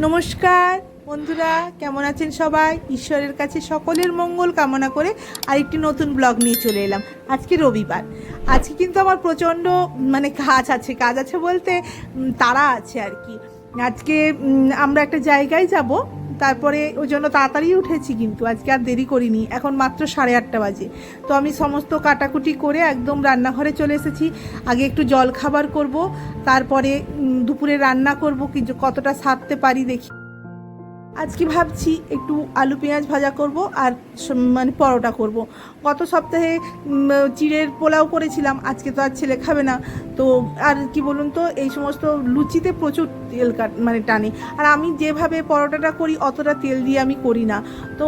নমস্কার, বন্ধুরা, কেমন আছেন সবাই? ঈশ্বরের কাছে সকলের মঙ্গল কামনা করে আরেকটি নতুন ব্লগ নিয়ে চলে এলাম। আজকে রবিবার। আজকে কিন্তু আমার প্রচণ্ড মানে কাজ আছে কাজ আছে বলতে তারা আছে আর কি। আজকে আমরা একটা জায়গায় যাব। তারপরে ওই জন্য তাড়াতাড়ি উঠেছি কিন্তু, আজকে আর দেরি করিনি। এখন মাত্র সাড়ে আটটা বাজে। তো আমি সমস্ত কাটাকুটি করে একদম রান্নাঘরে চলে এসেছি। আগে একটু জল খাবার করব, তারপরে দুপুরে রান্না করব, কি কতটা সারতে পারি দেখি। আজকে ভাবছি একটু আলু পেঁয়াজ ভাজা করব আর মানে পরোটা করব। গত সপ্তাহে চিড়ের পোলাও করেছিলাম, আজকে তো আর ছেলে খাবে না। তো আর কি বলুন তো, এই সমস্ত লুচিতে প্রচুর তেল কাট মানে টানে। আর আমি যেভাবে পরোটাটা করি, অতটা তেল দিয়ে আমি করি না। তো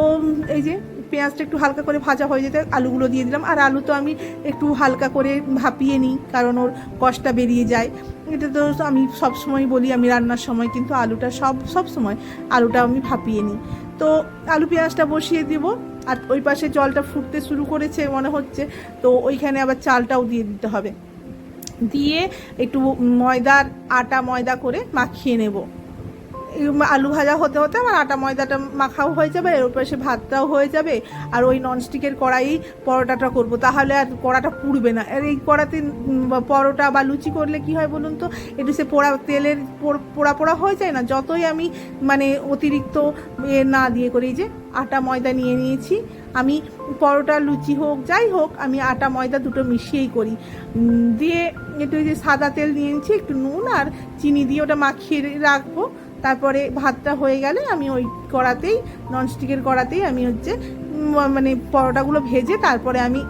এই যে পেঁয়াজটা একটু হালকা করে ভাজা হয়ে যেতে, আলুগুলো দিয়ে দিলাম। আর আলু তো আমি একটু হালকা করে ভাপিয়ে নিই, কারণ ওর কষটা বেরিয়ে যায়। এটা তো আমি সব সময় বলি, আমি রান্নার সময় কিন্তু আলুটা সব সব সময় আলুটা আমি ভাপিয়ে নিই। তো আলু পেঁয়াজটা বসিয়ে দেবো, আর ওই পাশে জলটা ফুটতে শুরু করেছে মনে হচ্ছে, তো ওইখানে আবার চালটাও দিয়ে দিতে হবে। দিয়ে একটু ময়দার আটা ময়দা করে মাখিয়ে নেব। আলু ভাজা হতে হতে আমার আটা ময়দাটা মাখাও হয়ে যাবে, এর পাশে ভাতটাও হয়ে যাবে, আর ওই ননস্টিকের কড়াই পরোটাটা করব। তাহলে আর কড়াটা পুড়বে না। আর এই কড়াতে পরোটা বা লুচি করলে কি হয় বলুন তো, একটু সে পোড়া, তেলের পোড়া পোড়া হয়ে যায় না? যতই আমি মানে অতিরিক্ত এ না দিয়ে করি যে আটা ময়দা নিয়ে নিয়েছি, আমি পরোটা, লুচি হোক, যাই হোক, আমি আটা ময়দা দুটো মিশিয়েই করি। দিয়ে একটু যে সাদা তেল নিয়ে নিয়েছি, একটু নুন আর চিনি দিয়ে ওটা মাখিয়ে রাখব। তারপরে ভাতটা হয়ে গেলে আমি ওই কড়াতেই ননস্টিকের কড়াতেই আমি হচ্ছে মানে পরোটাগুলো ভেজে তারপরে আমি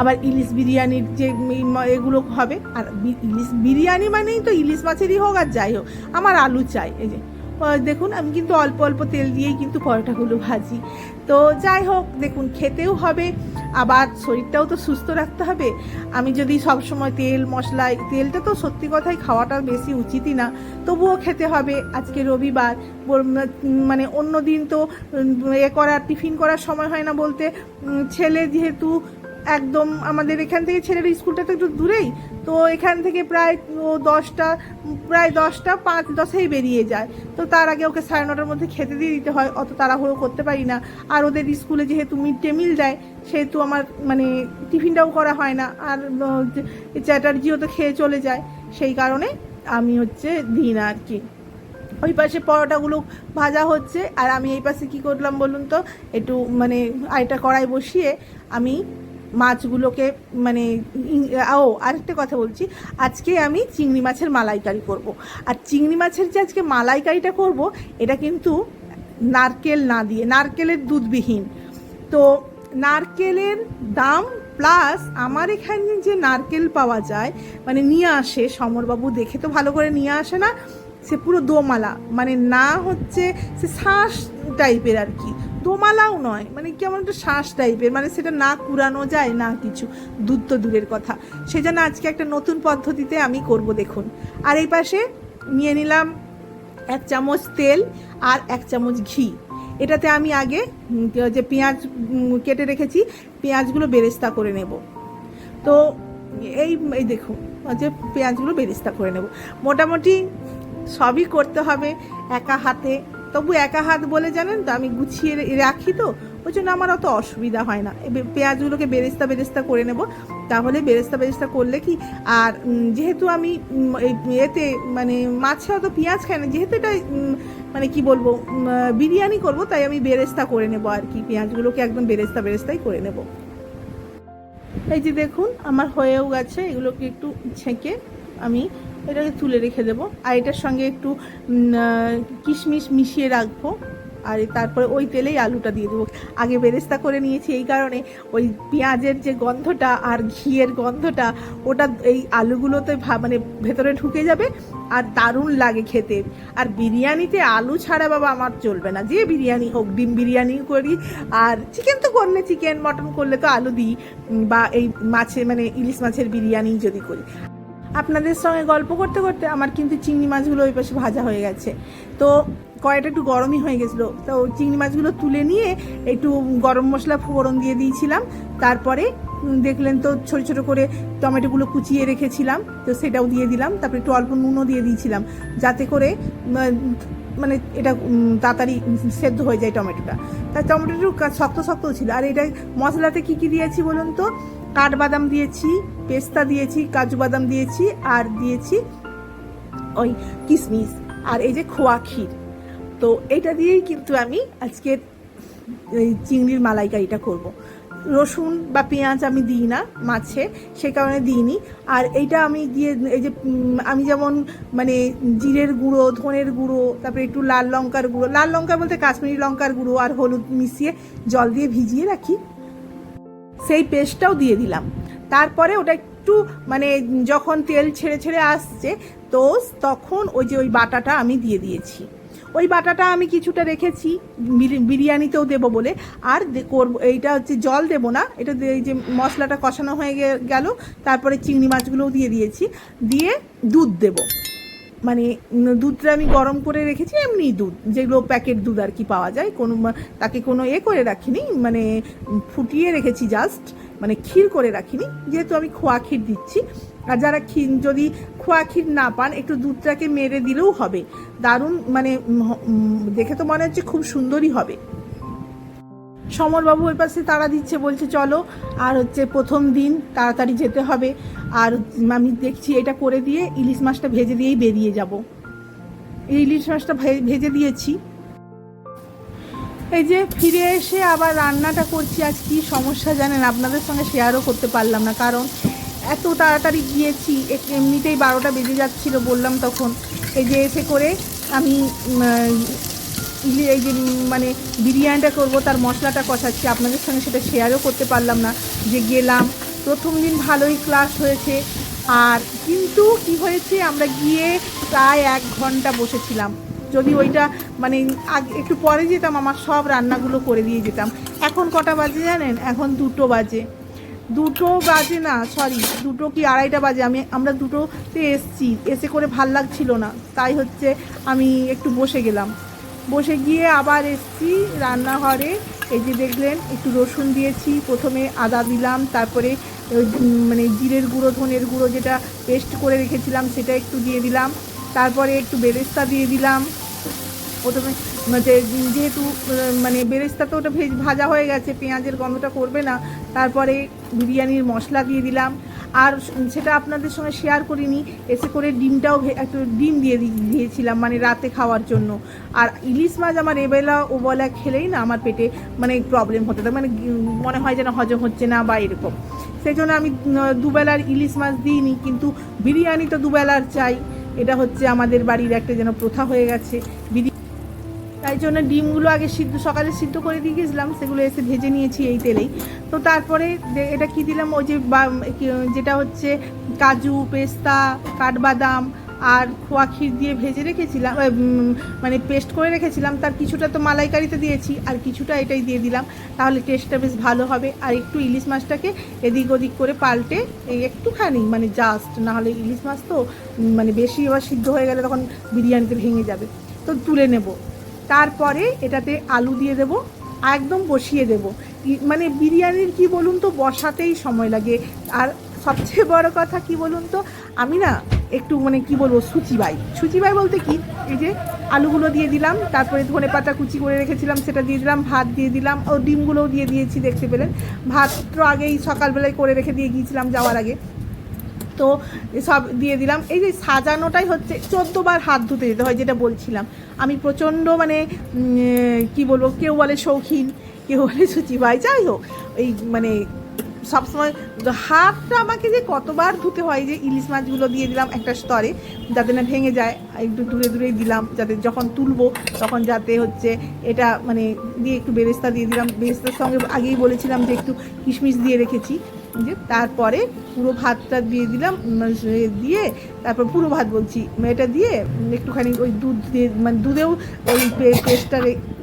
আবার ইলিশ বিরিয়ানির যে এগুলো হবে। আর ইলিশ বিরিয়ানি মানেই তো ইলিশ মাছেরই হোক আর যাই হোক, আমার আলু চাই। এই যে দেখুন আমি কিন্তু অল্প অল্প তেল দিয়েই কিন্তু পরোটাগুলো ভাজি। তো যাই হোক, দেখুন, খেতেও হবে। আবার শরীরটাও তো সুস্থ রাখতে হবে। আমি যদি সব সময় তেল, মশলা তেলটা তো সত্যি কথাই খাওয়াটা বেশি উচিতই না। তবুও খেতে হবে। আজকে রবিবার মানে অন্য দিন তো এ করার, টিফিন করার সময় হয় না বলতে ছেলে যেহেতু একদম আমাদের এখান থেকে ছেলের স্কুলটা তো একটু দূরেই, তো এখান থেকে প্রায়, ও দশটা, প্রায় দশটা, পাঁচ দশেই বেরিয়ে যায়। তো তার আগে ওকে সাড়ে নটার মধ্যে খেতে দিয়ে দিতে হয়, অত তাড়াহুড়ো করতে পারি না। আর ওদের স্কুলে যেহেতু মিড ডে মিল দেয়, সেহেতু আমার মানে টিফিনটাও করা হয় না। আর চ্যাটার্জিও তো খেয়ে চলে যায়। সেই কারণে আমি হচ্ছে দিই না আর কি। ওই পাশে পরোটাগুলো ভাজা হচ্ছে, আর আমি এই পাশে কি করলাম বলুন তো, একটু মানে আইটা কড়াই বসিয়ে আমি মাছগুলোকে মানে ও, আরেকটা কথা বলছি। আজকে আমি চিংড়ি মাছের মালাইকারি করব। আর চিংড়ি মাছের যে আজকে মালাইকারিটা করব, এটা কিন্তু নারকেল না দিয়ে, নারকেলের দুধবিহীন। তো, নারকেলের দাম প্লাস আমার এখানে যে নারকেল পাওয়া যায় মানে নিয়ে আসে, সমরবাবু দেখে তো ভালো করে নিয়ে আসে না, সে পুরো দোমালা। মানে না হচ্ছে, সে শ্বাস টাইপের আর কি। দোমালাও নয় মানে কেমন একটা শ্বাস টাইপের মানে সেটা না কুড়ানো যায়, না কিছু। দুধ তো দূরের কথা। সেজন্য আজকে একটা নতুন পদ্ধতিতে আমি করব, দেখুন। আর এই পাশে নিয়ে নিলাম এক চামচ তেল আর এক চামচ ঘি। এটাতে আমি আগে যে পেঁয়াজ কেটে রেখেছি, পেঁয়াজগুলো বেরেস্তা করে নেব। তো এই এই দেখুন, যে পেঁয়াজগুলো বেরেস্তা করে নেব। মোটামুটি সবই করতে হবে, একা হাতে। তবু একা হাত বলে জানেন তো, আমি গুছিয়ে রাখি তো, ওই জন্য আমার অত অসুবিধা হয় না। পেঁয়াজগুলোকে বেরেস্তা বেরেস্তা করে নেব। তাহলে বেরেস্তা বেরেস্তা করলে কি, আর যেহেতু আমি এতে মানে মাছে অত পেঁয়াজ খাই না, যেহেতু এটা মানে কি বলব বিরিয়ানি করব, তাই আমি বেরেস্তা করে নেব আর কি। পেঁয়াজগুলোকে একদম বেরেস্তা বেরেস্তাই করে নেব। এই যে দেখুন, আমার হয়েও গেছে, এগুলোকে একটু ছেঁকে আমি এটাকে তুলে রেখে দেবো। আর এটার সঙ্গে একটু কিশমিশ মিশিয়ে রাখব। আর তারপরে ওই তেলেই আলুটা দিয়ে দেবো। আগে বেরেস্তা করে নিয়েছি এই কারণে ওই পেঁয়াজের যে গন্ধটা আর ঘিয়ের গন্ধটা, ওটা এই আলুগুলোতে মানে ভেতরে ঢুকে যাবে আর দারুণ লাগে খেতে। আর বিরিয়ানিতে আলু ছাড়া বাবা আমার চলবে না। যে বিরিয়ানি হোক, ডিম বিরিয়ানি করি আর চিকেন তো করলে চিকেন, মটন করলে তো আলু দিই। বা এই মাছের মানে ইলিশ মাছের বিরিয়ানি যদি করি। আপনাদের সঙ্গে গল্প করতে করতে আমার কিন্তু চিংড়ি মাছগুলো ওই পাশে ভাজা হয়ে গেছে। তো কড়াইটা একটু গরমই হয়ে গেছিল। তো চিংড়ি মাছগুলো তুলে নিয়ে একটু গরম মশলা ফোড়ন দিয়ে দিয়েছিলাম। তারপরে দেখলেন তো ছোট ছোট করে টমেটোগুলো কুচিয়ে রেখেছিলাম। তো সেটাও দিয়ে দিলাম। তারপরে একটু অল্প নুনও দিয়ে দিয়েছিলাম। যাতে করে মানে এটা তাড়াতাড়ি সেদ্ধ হয়ে যায় টমেটোটা। তাই টমেটোটা শক্ত শক্ত ছিল। আর এটা মশলাতে কি কি দিয়েছি বলুন তো? কাঠবাদাম দিয়েছি, পেস্তা দিয়েছি, কাজু বাদাম দিয়েছি, আর দিয়েছি ওই কিশমিশ আর এই যে খোয়া ক্ষীর। তো এটা দিয়েই কিন্তু আমি আজকে চিংড়ির মালাইকারিটা করব। রসুন বা পেঁয়াজ আমি দিই না মাছে, সে কারণে দিইনি। আর এইটা আমি দিয়ে এই যে আমি যেমন মানে জিরের গুঁড়ো, ধনের গুঁড়ো, তারপরে একটু লাল লঙ্কার গুঁড়ো, লাল লঙ্কা বলতে কাশ্মীরি লঙ্কার গুঁড়ো আর হলুদ মিশিয়ে জল দিয়ে ভিজিয়ে রাখি। সেই পেস্টটাও দিয়ে দিলাম। তারপরে ওটা একটু মানে যখন তেল ছেড়ে ছেড়ে আসছে তো তখন ওই যে ওই বাটাটা আমি দিয়ে দিয়েছি। ওই বাটাটা আমি কিছুটা রেখেছি, বিরি- বিরিয়ানিতেও দেবো বলে। আর করব, এইটা হচ্ছে জল দেবো না, এটা এই যে মশলাটা কষানো হয়ে গেল, তারপরে চিংড়ি মাছগুলোও দিয়ে দিয়েছি, দিয়ে দুধ দেবো। মানে দুধটা আমি গরম করে রেখেছি, এমনি দুধ, যেগুলো প্যাকেট দুধ আর কি পাওয়া যায়, কোনো তাকে কোনো এ করে রাখিনি মানে ফুটিয়ে রেখেছি জাস্ট মানে ক্ষীর করে রাখিনি, যেহেতু আমি খোয়া ক্ষীর দিচ্ছি। আর যারা ক্ষীর যদি খোয়া ক্ষীর না পান, একটু দুধটাকে মেরে দিলেও হবে। দারুণ মানে দেখে তো মনে হচ্ছে খুব সুন্দরই হবে। সমরবাবু ওই পাশে তাড়া দিচ্ছে, বলছে, চলো, আর হচ্ছে প্রথম দিন তাড়াতাড়ি যেতে হবে। আর আমি দেখছি এটা করে দিয়ে ইলিশ মাছটা ভেজে দিয়েই বেরিয়ে যাব। এই ইলিশ মাছটা ভেজে দিয়েছি। এই যে ফিরে এসে আবার রান্নাটা করছি, আজ কি সমস্যা জানেন? আপনাদের সঙ্গে শেয়ারও করতে পারলাম না। কারণ এত তাড়াতাড়ি গিয়েছি এমনিতেই বারোটা বেজে যাচ্ছিল বললাম তখন। এই যে এসে করে আমি এই যে মানে বিরিয়ানিটা করব, তার মশলাটা কষাচ্ছি। আপনাদের সঙ্গে সেটা শেয়ারও করতে পারলাম না যে গেলাম। প্রথম দিন ভালোই ক্লাস হয়েছে। আর কিন্তু কি হয়েছে, আমরা গিয়ে প্রায় এক ঘণ্টা বসেছিলাম। যদি ওইটা মানে একটু পরে যেতাম, আমার সব রান্নাগুলো করে দিয়ে যেতাম। এখন কটা বাজে জানেন? এখন দুটো বাজে। দুটো বাজে না সরি দুটো কি আড়াইটা বাজে? আমি, আমরা দুটোতে এসছি, এসে করে ভালো লাগছিল না, তাই হচ্ছে আমি একটু বসে গেলাম। বসে গিয়ে আবার এসছি রান্নাঘরে, এই যে দেখলেন, একটু রসুন দিয়েছি, প্রথমে আদা দিলাম, তারপরে মানে জিরের গুঁড়ো, ধনের গুঁড়ো যেটা পেস্ট করে রেখেছিলাম, সেটা একটু দিয়ে দিলাম। তারপরে একটু বেরেস্তা দিয়ে দিলাম। প্রথমে মানে যেহেতু মানে বেরেস্তা তো ওটা ভেজ, ভাজা হয়ে গেছে, পেঁয়াজের গন্ধটা করবে না তারপরে বিরিয়ানির মশলা দিয়ে দিলাম। আর সেটা আপনাদের সঙ্গে শেয়ার করিনি এসে করে ডিমটাও একটু ডিম দিয়ে দিয়েছিলাম মানে রাতে খাওয়ার জন্য। আর ইলিশ মাছ আমার এবেলা ওবেলা খেলেই না আমার পেটে মানে প্রবলেম হতে। থাকে মানে মনে হয় যেন হজম হচ্ছে না বা এরকম। সেই জন্য আমি দুবেলার ইলিশ মাছ দিইনি, কিন্তু বিরিয়ানি তো দুবেলার চাই। এটা হচ্ছে আমাদের বাড়ির একটা যেন প্রথা হয়ে গেছে। বিরি তাই জন্য ডিমগুলো আগে সিদ্ধ, সকালে সিদ্ধ করে দিয়ে গেছিলাম, সেগুলো এসে ভেজে নিয়েছি এই তেলেই। তো তারপরে এটা কি দিলাম? ওই যে যেটা হচ্ছে কাজু, পেস্তা, কাঠবাদাম আর খোয়া ক্ষীর দিয়ে ভেজে রেখেছিলাম মানে পেস্ট করে রেখেছিলাম। তার কিছুটা তো মালাইকারিতে দিয়েছি, আর কিছুটা এটাই দিয়ে দিলাম। তাহলে টেস্টটা বেশ ভালো হবে। আর একটু ইলিশ মাছটাকে এদিক ওদিক করে পাল্টে একটুখানি মানে জাস্ট নাহলে ইলিশ মাছ তো মানে বেশি এবার সিদ্ধ হয়ে গেলে তখন বিরিয়ানিতে ভেঙে যাবে। তো তুলে নেব। তারপরে এটাতে আলু দিয়ে দেব, একদম বসিয়ে দেব। মানে বিরিয়ানির কি বলুন তো, বসাতেই সময় লাগে। আর সবচেয়ে বড় কথা কি বলুন তো, আমি না একটু মানে কি বলব সুচিবাই সুচিবাই বলতে কি, এই যে আলুগুলো দিয়ে দিলাম, তারপরে ধনে পাতা কুচি করে রেখেছিলাম, সেটা দিয়ে দিলাম, ভাত দিয়ে দিলাম, ও ডিমগুলোও দিয়ে দিয়েছি, দেখতে পেলেন। ভাত তো আগেই সকালবেলায় করে রেখে দিয়ে গিয়েছিলাম যাওয়ার আগে। তো সব দিয়ে দিলাম। এই যে সাজানোটাই হচ্ছে চোদ্দ বার হাত ধুতে যেতে হয় যেটা বলছিলাম। আমি প্রচণ্ড মানে কি বলব, কেউ বলে শৌখিন, কেউ বলে সুচি ভাই যাই হোক, এই মানে সবসময় হাতটা আমাকে যে কতবার ধুতে হয় যে ইলিশ মাছগুলো দিয়ে দিলাম একটা স্তরে, যাতে না ভেঙে যায়, একটু দূরে দূরেই দিলাম, যাতে যখন তুলবো তখন যাতে হচ্ছে এটা মানে দিয়ে একটু বেরেস্তা দিয়ে দিলাম। বেরেস্তার সঙ্গে আগেই বলেছিলাম যে একটু কিশমিশ দিয়ে রেখেছি। যে তারপরে পুরো ভাতটা দিয়ে দিলাম দিয়ে তারপর পুরো ভাত বলছি এটা দিয়ে একটুখানি ওই দুধ দিয়ে মানে দুধেও ওই পেস্টটা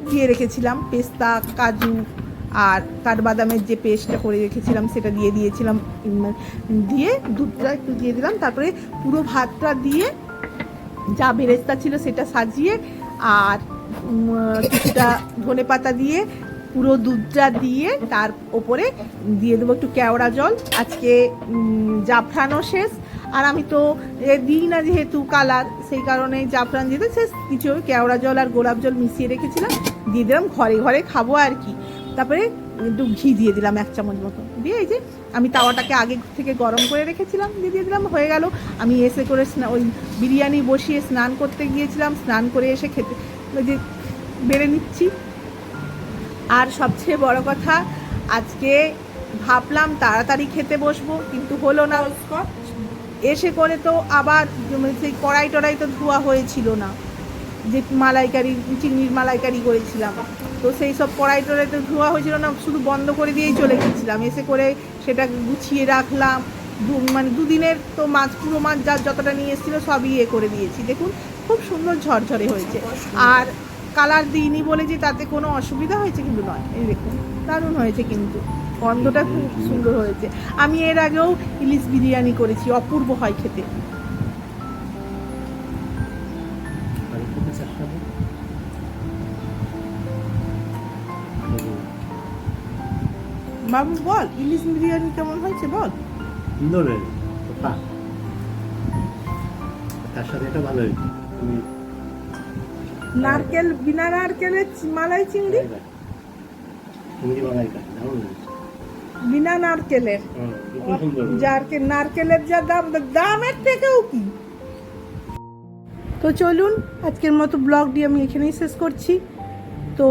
দিয়ে রেখেছিলাম, পেস্তা, কাজু আর কাঠবাদামের যে পেস্টটা করে রেখেছিলাম, সেটা দিয়ে দিয়েছিলাম দিয়ে দুধটা একটু দিয়ে দিলাম, তারপরে পুরো ভাতটা দিয়ে যা বেরেস্তা ছিল সেটা সাজিয়ে আর কিছুটা ধনে পাতা দিয়ে পুরো দুধটা দিয়ে তার ওপরে দিয়ে দেবো একটু কেওড়া জল। আজকে জাফরানও শেষ। আর আমি তো দিই না যেহেতু কালার, সেই কারণে জাফরান দিতে শেষ কিছু কেওড়া জল আর গোলাপ জল মিশিয়ে রেখেছিলাম। দিয়ে দিলাম, ঘরে ঘরে খাব আর কি। তারপরে একটু ঘি দিয়ে দিলাম এক চামচ মতো। দিয়ে এই যে আমি তাওয়াটাকে আগে থেকে গরম করে রেখেছিলাম, দিয়ে দিয়ে দিলাম, হয়ে গেল। আমি এসে করে ওই বিরিয়ানি বসিয়ে স্নান করতে গিয়েছিলাম। স্নান করে এসে খেতে, ওই যে বেড়ে নিচ্ছি। আর সবচেয়ে বড় কথা, আজকে ভাবলাম তাড়াতাড়ি খেতে বসবো, কিন্তু হলো না। এসে করে তো আবার সেই কড়াই টড়াই তো ধোয়া হয়েছিল না, যে মালাইকারি, চিংড়ির মালাইকারি করেছিলাম। তো সেই সব কড়াই টড়াই তো ধোয়া হয়েছিল না, শুধু বন্ধ করে দিয়েই চলে গেছিলাম। এসে করে সেটা গুছিয়ে রাখলাম। মানে দুদিনের তো মাছ, পুরো মাছ যা যতটা নিয়ে এসেছিল সবই ইয়ে করে দিয়েছি। দেখুন, খুব সুন্দর ঝরঝরে হয়েছে। আর কালার দিইনি বলে যে তাতে কোনো অসুবিধা হয়েছে কিন্তু নয়। এই দেখুন দারুণ হয়েছে কিন্তু। গন্ধটা খুব সুন্দর হয়েছে। আমি এর আগেও ইলিশ বিরিয়ানি করেছি অপূর্ব হয় খেতে। বাবু বল ইলিশ বিরিয়ানি কেমন হয়েছে বল? সুন্দর তার সাথে এটা ভালো হয়েছে। নারকেল বিনা নারকেলের মালাই চিংড়ি? বিনা নারকেলের। যারকে নারকেলের যা দাম দামের থেকেও কি? তো চলুন আজকের মতো ব্লগটি আমি এখানেই শেষ করছি। তো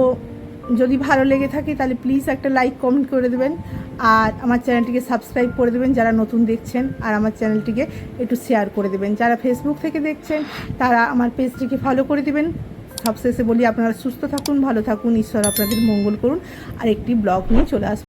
যদি ভালো লেগে থাকে তাহলে প্লিজ একটা লাইক কমেন্ট করে দেবেন। আর আমার চ্যানেলটিকে সাবস্ক্রাইব করে দেবেন যারা নতুন দেখছেন। আর আমার চ্যানেলটিকে একটু শেয়ার করে দেবেন। যারা ফেসবুক থেকে দেখছেন তারা আমার পেজটিকে ফলো করে দেবেন। সবশেষে বলি, আপনারা সুস্থ থাকুন, ভালো থাকুন। ঈশ্বর আপনাদের মঙ্গল করুন। আর একটি ব্লগ নিয়ে চলে আসুন